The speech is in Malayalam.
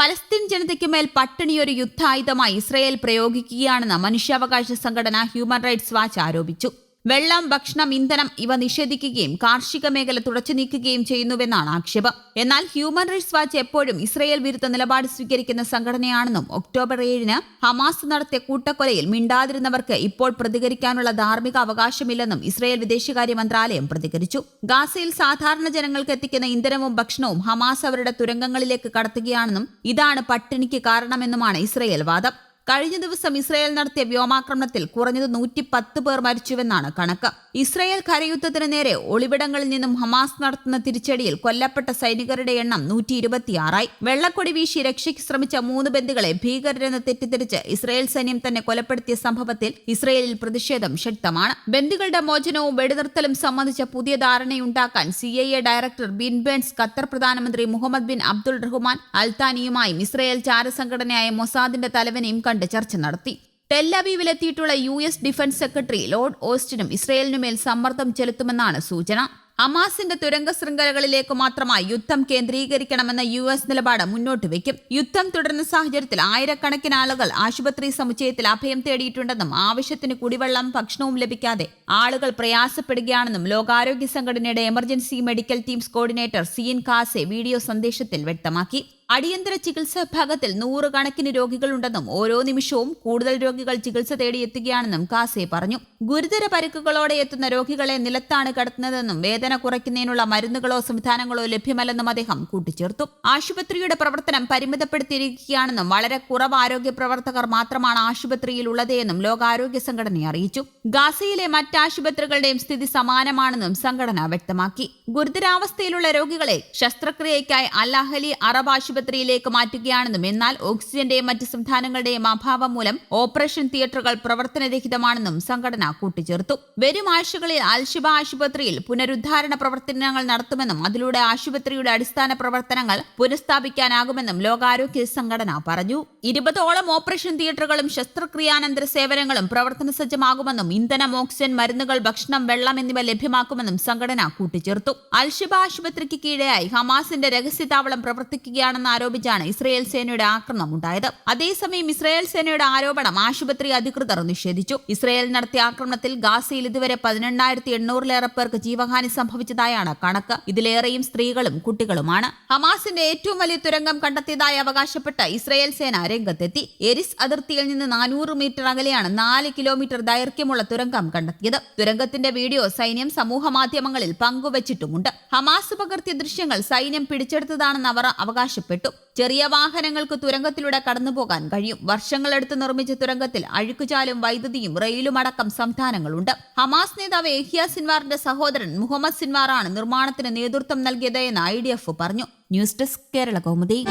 പലസ്തീൻ ജനതയ്ക്ക് മേൽ പട്ടിണിയൊരു യുദ്ധായുധമായി ഇസ്രയേൽ പ്രയോഗിക്കുകയാണെന്ന് മനുഷ്യാവകാശ സംഘടന ഹ്യൂമൻ റൈറ്റ്സ് വാച്ച് ആരോപിച്ചു. വെള്ളം ഭക്ഷണം ഇന്ധനം ഇവ നിഷേധിക്കുകയും കാർഷിക മേഖല തുടച്ചു നീക്കുകയും ചെയ്യുന്നുവെന്നാണ് ആക്ഷേപം. എന്നാൽ ഹ്യൂമൻ റൈറ്റ്സ് വാച്ച് എപ്പോഴും ഇസ്രയേൽ വിരുദ്ധ നിലപാട് സ്വീകരിക്കുന്ന സംഘടനയാണെന്നും ഒക്ടോബർ ഏഴിന് ഹമാസ് നടത്തിയ കൂട്ടക്കൊലയിൽ മിണ്ടാതിരുന്നവർക്ക് ഇപ്പോൾ പ്രതികരിക്കാനുള്ള ധാർമ്മിക അവകാശമില്ലെന്നും ഇസ്രയേൽ വിദേശകാര്യ മന്ത്രാലയം പ്രതികരിച്ചു. ഗാസയിൽ സാധാരണ ജനങ്ങൾക്ക് എത്തിക്കുന്ന ഇന്ധനവും ഭക്ഷണവും ഹമാസ് അവരുടെ തുരങ്കങ്ങളിലേക്ക് കടത്തുകയാണെന്നും ഇതാണ് പട്ടിണിക്ക് കാരണമെന്നുമാണ് ഇസ്രയേൽ വാദം. കഴിഞ്ഞ ദിവസം ഇസ്രായേൽ നടത്തിയ വ്യോമാക്രമണത്തിൽ കുറഞ്ഞത് നൂറ്റി പത്ത് പേർ മരിച്ചുവെന്നാണ് കണക്ക്. ഇസ്രായേൽ കരയുദ്ധത്തിന് നേരെ ഒളിവിടങ്ങളിൽ നിന്നും ഹമാസ് നടത്തുന്ന തിരിച്ചടിയിൽ കൊല്ലപ്പെട്ട സൈനികരുടെ എണ്ണം നൂറ്റി ഇരുപത്തിയാറായി വെള്ളക്കൊടി വീശി രക്ഷയ്ക്ക് ശ്രമിച്ച മൂന്ന് ബന്ധുക്കളെ ഭീകരരെന്ന് തെറ്റിദ്ധരിച്ച് ഇസ്രായേൽ സൈന്യം തന്നെ കൊലപ്പെടുത്തിയ സംഭവത്തിൽ ഇസ്രായേലിൽ പ്രതിഷേധം ശക്തമാണ്. ബന്ധുക്കളുടെ മോചനവും വെടിനിർത്തലും സംബന്ധിച്ച പുതിയ ധാരണയുണ്ടാക്കാൻ C I A director Bill Burns Qatar പ്രധാനമന്ത്രി മുഹമ്മദ് ബിൻ അബ്ദുൾ റഹ്മാൻ അൽത്താനിയുമായും ഇസ്രായേൽ ചാരസംഘടനയായ മൊസാദിന്റെ തലവനെയും കണ്ട്. ചർച്ച നടത്തി. ടെല്ലബീവിലെത്തിയിട്ടുള്ള U S defence secretary Lloyd ഓസ്റ്റിനും ഇസ്രയേലിനുമേൽ സമ്മർദ്ദം ചെലുത്തുമെന്നാണ് സൂചന. അമാസിന്റെ തുരങ്ക ശൃംഖലകളിലേക്ക് മാത്രമായി യുദ്ധം കേന്ദ്രീകരിക്കണമെന്ന യു എസ് നിലപാട് മുന്നോട്ട് വയ്ക്കും. യുദ്ധം തുടരുന്ന സാഹചര്യത്തിൽ ആയിരക്കണക്കിന് ആളുകൾ ആശുപത്രി സമുച്ചയത്തിൽ അഭയം തേടിയിട്ടുണ്ടെന്നും ആവശ്യത്തിന് കുടിവെള്ളം ഭക്ഷണവും ലഭിക്കാതെ ആളുകൾ പ്രയാസപ്പെടുകയാണെന്നും ലോകാരോഗ്യ സംഘടനയുടെ emergency medical teams coordinator Sean Casey video സന്ദേശത്തിൽ വ്യക്തമാക്കി. അടിയന്തര ചികിത്സാ വിഭാഗത്തിൽ നൂറുകണക്കിന് രോഗികളുണ്ടെന്നും ഓരോ നിമിഷവും കൂടുതൽ രോഗികൾ ചികിത്സ തേടിയെത്തുകയാണെന്നും കാസെ പറഞ്ഞു. ഗുരുതര പരുക്കുകളോടെ എത്തുന്ന രോഗികളെ നിലത്താണ് കടത്തുന്നതെന്നും വേദന കുറയ്ക്കുന്നതിനുള്ള മരുന്നുകളോ സംവിധാനങ്ങളോ ലഭ്യമല്ലെന്നും അദ്ദേഹം കൂട്ടിച്ചേർത്തു. ആശുപത്രിയുടെ പ്രവർത്തനം പരിമിതപ്പെടുത്തിയിരിക്കുകയാണെന്നും വളരെ കുറവ് ആരോഗ്യ പ്രവർത്തകർ മാത്രമാണ് ആശുപത്രിയിൽ ഉള്ളതെന്നും ലോകാരോഗ്യ സംഘടന അറിയിച്ചു. ഗാസയിലെ മറ്റ് ആശുപത്രികളുടെയും സ്ഥിതി സമാനമാണെന്നും സംഘടന വ്യക്തമാക്കി. ഗുരുതരാവസ്ഥയിലുള്ള രോഗികളെ ശസ്ത്രക്രിയയ്ക്കായി അല്ലാഹലി അറബ് ആശുപത്രിയിലേക്ക് മാറ്റുകയാണെന്നും എന്നാൽ ഓക്സിജന്റെയും മറ്റ് സംവിധാനങ്ങളുടെയും അഭാവം മൂലം ഓപ്പറേഷൻ തിയേറ്ററുകൾ പ്രവർത്തനരഹിതമാണെന്നും സംഘടന കൂട്ടിച്ചേർത്തു. വരും ആഴ്ചകളിൽ അൽഷിബ ആശുപത്രിയിൽ പുനരുദ്ധാരണ പ്രവർത്തനങ്ങൾ നടത്തുമെന്നും അതിലൂടെ ആശുപത്രിയുടെ അടിസ്ഥാന പ്രവർത്തനങ്ങൾ പുനഃസ്ഥാപിക്കാനാകുമെന്നും ലോകാരോഗ്യ സംഘടന പറഞ്ഞു. ഇരുപതോളം ഓപ്പറേഷൻ തിയേറ്ററുകളും ശസ്ത്രക്രിയാനന്തര സേവനങ്ങളും പ്രവർത്തന സജ്ജമാകുമെന്നും ഇന്ധനം ഓക്സിജൻ മരുന്നുകൾ ഭക്ഷണം വെള്ളം എന്നിവ ലഭ്യമാക്കുമെന്നും സംഘടന കൂട്ടിച്ചേർത്തു. അൽഷിബ ആശുപത്രിക്ക് കീഴെയായി ഹമാസിന്റെ രഹസ്യതാവളം പ്രവർത്തിക്കുകയാണെന്ന് ആരോപിച്ചാണ് ഇസ്രയേൽ സേനയുടെ ആക്രമണം ഉണ്ടായത്. അതേസമയം ഇസ്രയേൽ സേനയുടെ ആരോപണം ആശുപത്രി അധികൃതർ നിഷേധിച്ചു. ഇസ്രയേൽ നടത്തിയ ആക്രമണത്തിൽ ഗാസയിൽ ഇതുവരെ പതിനെണ്ണായിരത്തി എണ്ണൂറിലേറെ പേർക്ക് ജീവഹാനി സംഭവിച്ചതായാണ് കണക്ക്. ഇതിലേറെയും സ്ത്രീകളും കുട്ടികളുമാണ്. ഹമാസിന്റെ ഏറ്റവും വലിയ തുരങ്കം കണ്ടെത്തിയതായി അവകാശപ്പെട്ട് ഇസ്രയേൽ സേന രംഗത്തെത്തി. എരിസ് അതിർത്തിയിൽ നിന്ന് നാനൂറ് മീറ്റർ അകലെയാണ് നാല് കിലോമീറ്റർ ദൈർഘ്യമുള്ള തുരങ്കം കണ്ടെത്തിയത്. തുരങ്കത്തിന്റെ വീഡിയോ സൈന്യം സമൂഹ മാധ്യമങ്ങളിൽ പങ്കുവച്ചിട്ടുമുണ്ട്. ഹമാസ് പകർത്തിയ ദൃശ്യങ്ങൾ സൈന്യം പിടിച്ചെടുത്തതാണെന്ന് അവർ അവകാശപ്പെട്ടു. ചെറിയ വാഹനങ്ങൾക്ക് തുരങ്കത്തിലൂടെ കടന്നുപോകാൻ കഴിയും. വർഷങ്ങളെടുത്ത് നിർമ്മിച്ച തുരങ്കത്തിൽ അഴുക്കുചാലും വൈദ്യുതിയും റെയിലും അടക്കം സംവിധാനങ്ങളുണ്ട്. ഹമാസ് നേതാവ് എഹിയ സിൻവാറിന്റെ സഹോദരൻ മുഹമ്മദ് സിൻവാറാണ് നിർമ്മാണത്തിന് നേതൃത്വം നൽകിയത് എന്ന് ഐ ഡി എഫ് പറഞ്ഞു. News desk Kerala Kaumudi.